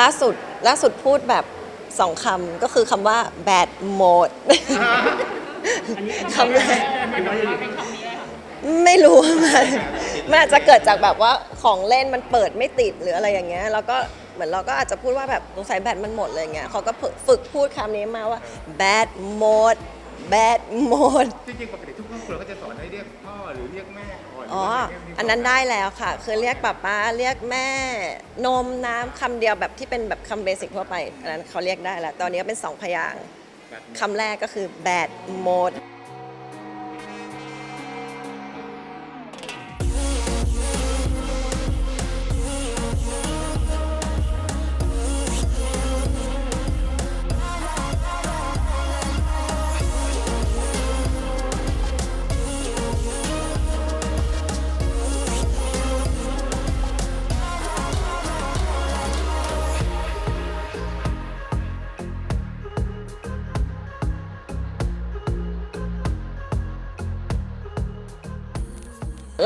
ล่าสุดล่าสุดพูดแบบสองคำก็คือคำว่า bad mode คำแรกไม่รู้มันมันอาจจะเกิดจากแบบว่าของเล่นมันเปิดไม่ติดหรืออะไรอย่างเงี้ยแล้วก็เหมือนเราก็อาจจะพูดว่าแบบสงสัยแบตมันหมดเลยอย่างเงี้ยเขาก็ฝึกฝึกพูดคำนี้มาว่า bad mode bad mode จริงๆปกติทุกครอบครัวก็จะสอนให้เรียกพ่อหรือเรียกแม่ก่อนอ๋อหรืว่าเรียกอันนั้นได้แล้วค่ะ คือเรียกป้าป้าเรียกแม่ นมน้ำคำเดียวแบบที่เป็นแบบคำเบสิกทั่วไป อันนั้นเขาเรียกได้แล้ว ตอนนี้ก็เป็นสองพยางค์คำแรกก็คือ bad mode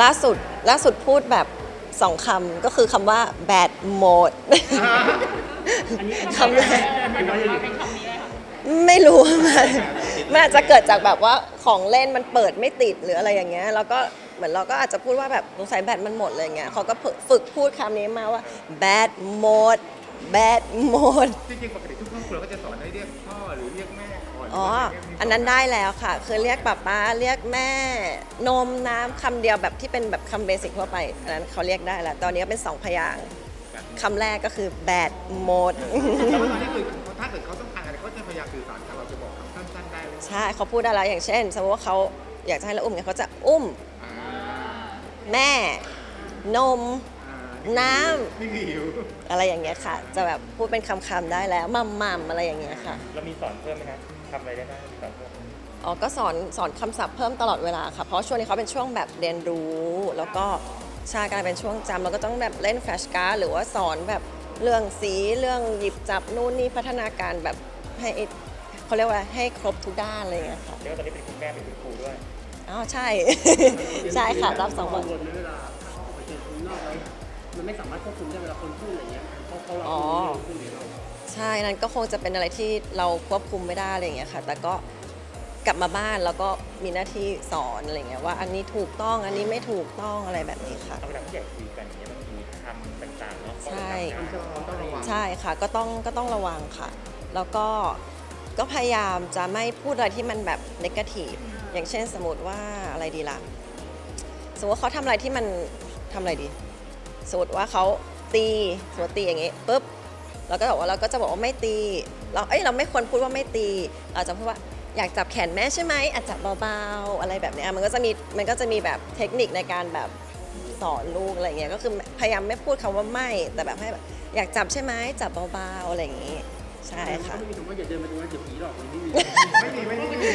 ล่าสุดล่าสุดพูดแบบสองคำก็คือคำว่า bad mode คำแรกไม่รู้มันมันอาจจะเกิดจากแบบว่าของเล่นมันเปิดไม่ติดหรืออะไรอย่างเงี้ยแล้วก็เหมือนเราก็อาจจะพูดว่าแบบสงสัยแบตมันหมดเลยอย่างเงี้ยเขาก็ฝึกฝึกพูดคำนี้มาว่า bad mode bad mode จริงๆปกติทุกครอบครัวก็จะสอนให้เรียกพ่อหรือเรียกแม่ก่ อนหรือ๋อว่าเรียกอันนั้นได้แล้วค่ะ คือเรียกป้าป้าเรียกแม่ นมน้ำคำเดียวแบบที่เป็นแบบคำเบสิกทั่วไปอันนั้นเขาเรียกได้แล้ว ตอนนี้ก็เป็นสองพยางค์คำแรกก็คือ bad mode แล้วตอนนี้คือถ้าเกิดเขาต้องการอะไรเขาจะพยายามสื่อสารกับเราจะบอกคำสั้นๆได้ไหมใช่เขาพูดได้แล้วอย่างเช่น สมมติว่าเขาอยากจะให้เราอุ้มเนี่ยเขาจะอุ้ม อ่าแม่ นม อ่าน้ำไม่หิวอะไรอย่างเงี้ยค่ะ จะแบบพูดเป็นคำๆได้แล้วมัมมัมอะไรอย่างเงี้ยค่ะ เรามีสอนเพิ่มไหมครับ ทำอะไรได้บ้างมีสอนเพิ่มอ๋อก็สอนสอนคำศัพท์เพิ่มตลอดเวลาค่ะ เพราะช่วงนี้เขาเป็นช่วงแบบเรียนรู้ แล้วก็ใชากลายเป็นช่วงจำเราก็ต้องแบบเล่นแฟลชการ์ดหรือว่าสอนแบบเรื่องสีเรื่องหยิบจับนู่นนี่พัฒนาการแบบให้เขาเรียกว่าให้ครบทุกด้านอะไรอย่างเงี้ยค่ะเรียกว่าตอนนี้เป็นคุณแม่เป็นคุณครูด้วยอ๋อใช่ ใช่ค่ะรับสองบทกังวลไหมเวลาเข้าไปเจอคนนอกแล้วมันไม่สามารถควบคุมได้เวลาคนพูดอะไรเงี้ยเพราะเขาเราอ๋อพูดหรือเรา ใช่นั่นก็คงจะเป็นอะไรที่เราควบคุมไม่ได้อะไรอย่างเงี้ยค่ะ แต่ก็กลับมาบ้านแล้วก็มีหน้าที่สอนอะไรเงี้ยว่าอันนี้ถูกต้องอันนี้ไม่ถูกต้องอะไรแบบนี้ค่ะเอาเวลาผู้ใหญ่คุยกันอย่างเงี้ยมันมีคำต่างๆเนาะใช่ ข้อจำกัดต้องระวังใช่ค่ะก็ต้องก็ต้องระวังค่ะ แล้วก็ก็พยายามจะไม่พูดอะไรที่มันแบบนกาทีฟอย่างเช่นสมมติว่าอะไรดีล่ะสมมติว่าเขาทำอะไรที่มันทำอะไรดี สมมติว่าเขาตีสมมติตีอย่างงี้ปุ๊บ เราก็บอกว่าเราก็จะบอกว่าไม่ตี เราเอ้ยเราไม่ควรพูดว่าไม่ตี เราจะพูดว่าอยากจับแขนแม่ใช่ไหมอาจจับเบาๆอะไรแบบเนี้ยมันก็จะมีมันก็จะมีแบบเทคนิคในการแบบสอนลูกอะไรเงี้ยก็คือพยายามไม่พูดคำว่าไม่แต่แบบให้แบบอยากจับใช่ไหมจับเบาๆอะไรอย่างงี้ ใช่ค่ะไม่มีคำว่าอย่าเดินมาตรงนั้นเดี๋ยวผีหลอกมันไม่มีไม่มีไม่มีไม่มี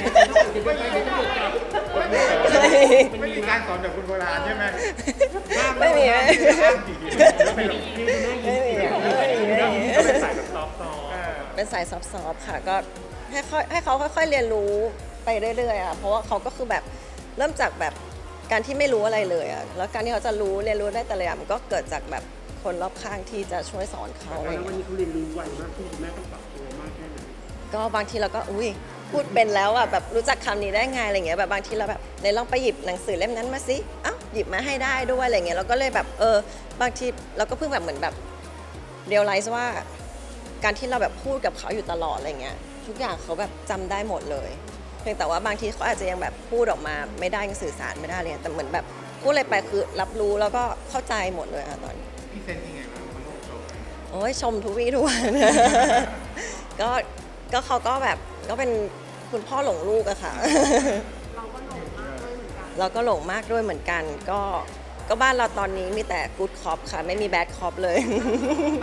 ไม่มีการสอนแบบคนโบราณใช่ไหมห้าไม่มีห้าไม่มีห้ามผีไม่มีไม่มีไม่มีก็เป็นสายแบบซอฟต์เออเป็นสายซอฟต์ๆค่ะก็ให้ค่อยให้เขาค่อยๆเรียนรู้ไปเรื่อยๆอะเพราะว่าเขาก็คือแบบเริ่มจากแบบการที่ไม่รู้อะไรเลยอะแล้วการที่เขาจะรู้เรียนรู้ได้แต่ละอย่างมันก็เกิดจากแบบคนรอบข้างที่จะช่วยสอนเขาอะไรแล้ววันเงี้ยนี้เขาเรียนรู้ไวมากขึ้นคุณแม่ต้องปรับตัวมากแค่ไหนก็บางทีเราก็อุ้ย พูดเป็นแล้วอะแบบรู้จักคำนี้ได้ไงอะไรเงี้ยแบบบางทีเราแบบในลองไปหยิบหนังสือเล่มนั้นมาสิเอ้าหยิบมาให้ได้ด้วยอะไรเงี้ยเราก็เลยแบบเออบางทีเราก็เพิ่งแบบเหมือนแบบเรียลไลซ์ว่า การที่เราแบบพูดกับเขาอยู่ตลอดอะไรเงี้ยทุกอย่างเขาแบบจำได้หมดเลยเพียงแต่ว่าบางทีเขาอาจจะยังแบบพูดออกมาไม่ได้ยังสื่อสารไม่ได้เลยแต่เหมือนแบบพูดอะไรไปคือรับรู้แล้วก็เข้าใจหมดเลยค่ะตอนนี้พี่เซนยังไงบ้างมันโลกโตโอ้ยชมทุกวี่ทุกวันก็ก็เขาก็แบบก็เป็น คุณพ่อหลงลูกอะค่ะ เราก็หลงมากด้วยเหมือนกัน ก็ก็บ้านเราตอนนี้มีแต่กู๊ดคอปค่ะ ไม่มีแบดคอปเลย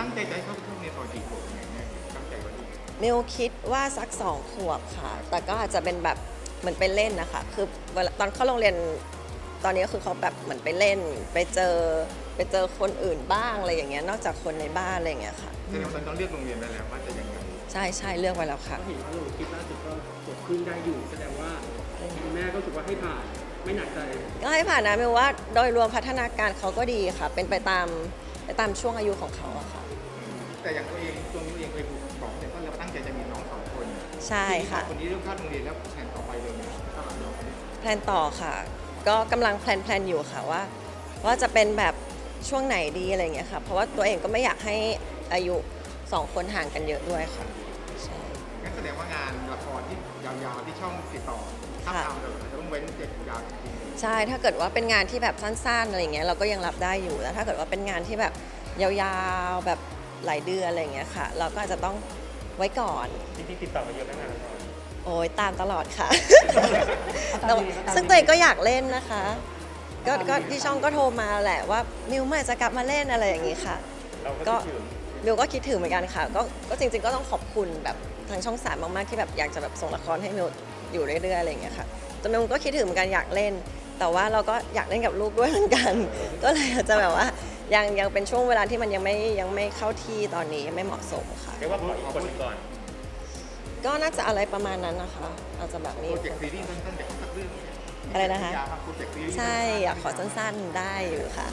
ตั้งใจจะให้เขาไปเข้าเรียนตอนกี่ขวบไงเนี่ยตั้งใจว่าดีมิวคิดว่าสักสองขวบค่ะ แต่ก็อาจจะเป็นแบบเหมือนไปเล่นนะคะ คือเวลาตอนเข้าโรงเรียนตอนนี้ก็คือเขาแบบเหมือนไปเล่น ไปเจอไปเจอคนอื่นบ้างอะไรอย่างเงี้ย นอกจากคนในบ้านอะไรอย่างเงี้ยค่ะแต่ตอนต้องเลือกโรงเรียนไปแล้วว่าจะยังไง ใช่ใช่เลือกไว้แล้วค่ะก็เห็นว่าลงคลิปล่าสุดก็จบขึ้นได้อยู่แสดงว่าคุณแม่ก็รู้สึกว่าให้ผ่านไม่หนักใจก็ให้ผ่านนะมิวว่าโดยรวมพัฒนาการเขาก็ดีค่ะ เป็นไปตามไปตามช่วงอายุของเขาอะค่ะแแต่อย่างตัวเองตัวมิวเองเคยบอกเนี่ยว่าเราตั้งใจจะมีน้องสองคนใช่ค่ะทีนี้พอคนนี้เริ่มเข้าโรงเรียนแล้วแผนต่อไปเลยนะสำหรับเราเนี่ยแพลนต่อค่ะ ก็กำลังแพลนแพลนอยู่ค่ะว่า ว่าจะเป็นแบบช่วงไหนดีอะไรอย่างเงี้ยค่ะ เพราะว่าตัวเองก็ไม่อยากให้อายุ สองคนห่างกันเยอะด้วยค่ะใช่งั้นแสดงว่างานละครที่ยาวๆที่ช่องติดต่อถ้าค่ะทำเราจะต้องเว้นเจ็ดยาวจริงๆใช่ถ้าเกิดว่าเป็นงานที่แบบสั้นๆอะไรอย่างเงี้ยเราก็ยังรับได้อยู่แต่ถ้าเกิดว่าเป็นงานที่แบบยาวๆแบบหลายเดือนอะไรอย่างเงี้ยค่ะ เราก็อาจจะต้องไว้ก่อนจริงๆติดต่อมาเยอะไหมงานละครโอ้ยตามตลอดค่ะ แต่ว่าซึ่งตัวเองก็อยากเล่นนะคะ ก็ก็ที่ช่องก็โทรมาแหละว่ามิวเมื่อไหร่จะกลับมาเล่นอะไรอย่างงี้ค่ะ เราก็ก็คิดถึง มิวก็คิดถึงเหมือนกันค่ะก็ก็จริง ๆ ก็ต้องขอบคุณแบบทางช่องสามมากๆที่แบบอยากจะแบบส่งละครให้มิวอยู่เรื่อยๆอะไรอย่างเงี้ยค่ะแต่มิวก็คิดถึงเหมือนกันอยากเล่น แต่ว่าเราก็อยากเล่นกับลูกด้วยเหมือนกัน ก็เลยอาจจะแบบว่ายังยังเป็นช่วงเวลาที่มันยังไม่ยังไม่เข้าที่ตอนนี้ยังไม่เหมาะสมค่ะ เรียกว่าขออีกคนหนึ่งก่อนก็น่าจะอะไรประมาณนั้นนะคะ อาจจะแบบมีโปรเจกต์ซีรีส์สั้นๆจากสักเรื่องอะไรนะคะ ยาวมากโปรเจกต์ซีรีส์ใช่อยากขอสั้นๆได้อยู่ค่ะ